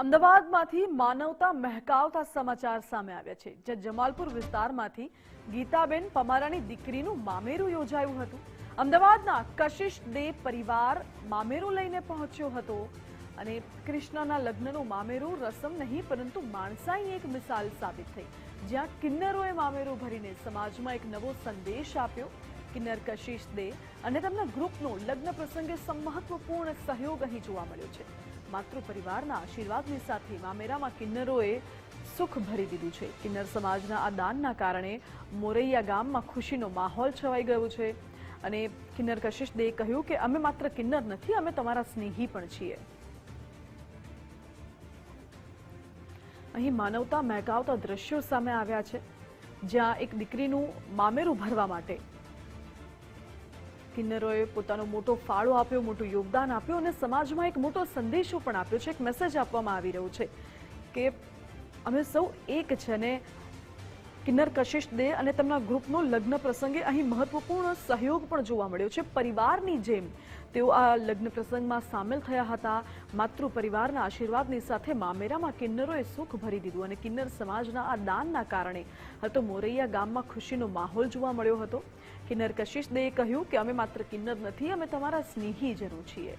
અમદાવાદમાંથી માનવતા મહેકાવતા સમાચાર સામે આવ્યા છે. જે જમાલપુર વિસ્તારમાંથી ગીતાબેન પમારાની દીકરીનું મામેરું યોજાયું હતું. અમદાવાદના કશિશ દે પરિવાર મામેરું લઈને પહોંચ્યો હતો અને કૃષ્ણના લગ્નનું મામેરું રસમ નહીં, પરંતુ માણસાઈ એક મિસાલ સાબિત થઈ. જ્યાં કિન્નરોએ મામેરું ભરીને સમાજમાં એક નવો સંદેશ આપ્યો. કિન્નર કશિશ દે અને તેમના ગ્રુપનો લગ્ન પ્રસંગે મહત્વપૂર્ણ સહયોગ અહીં જોવા મળ્યો છે. માતૃ પરિવારના આશીર્વાદની સાથે મામેરામાં કિન્નરોએ સુખ ભરી દીધું છે. કિન્નર સમાજના આ દાનના કારણે મોરૈયા ગામમાં ખુશીનો માહોલ છવાઈ ગયો છે અને કિન્નર કશિશ દે કહ્યું કે અમે માત્ર કિન્નર નથી, અમે તમારા સ્નેહી પણ છીએ. અહીં માનવતા મહેકાવતા દ્રશ્યો સામે આવ્યા છે. જ્યાં એક દીકરીનું મામેરું ભરવા માટે કિન્નરોએ પોતાનો મોટો ફાળો આપ્યો, મોટું યોગદાન આપ્યું અને સમાજમાં એક મોટો સંદેશો પણ આપ્યો છે. એક મેસેજ આપવામાં આવી રહ્યો છે કે અમે સૌ એક છે અને કિન્નર કશિશ દે અને તેમના ગ્રુપનો લગ્ન પ્રસંગે અહીં મહત્વપૂર્ણ સહયોગ પણ જોવા મળ્યો છે. પરિવારની જેમ તેઓ આ લગ્ન પ્રસંગમાં સામેલ થયા હતા. માતૃ પરિવારના આશીર્વાદની સાથે મામેરામાં કિન્નરોએ સુખ ભરી દીધું અને કિન્નર સમાજના આ દાનના કારણે હતો મોરૈયા ગામમાં ખુશીનો માહોલ જોવા મળ્યો હતો. કિન્નર કશિશ દેએ કહ્યું કે અમે માત્ર કિન્નર નથી, અમે તમારા સ્નેહી જરૂર છીએ.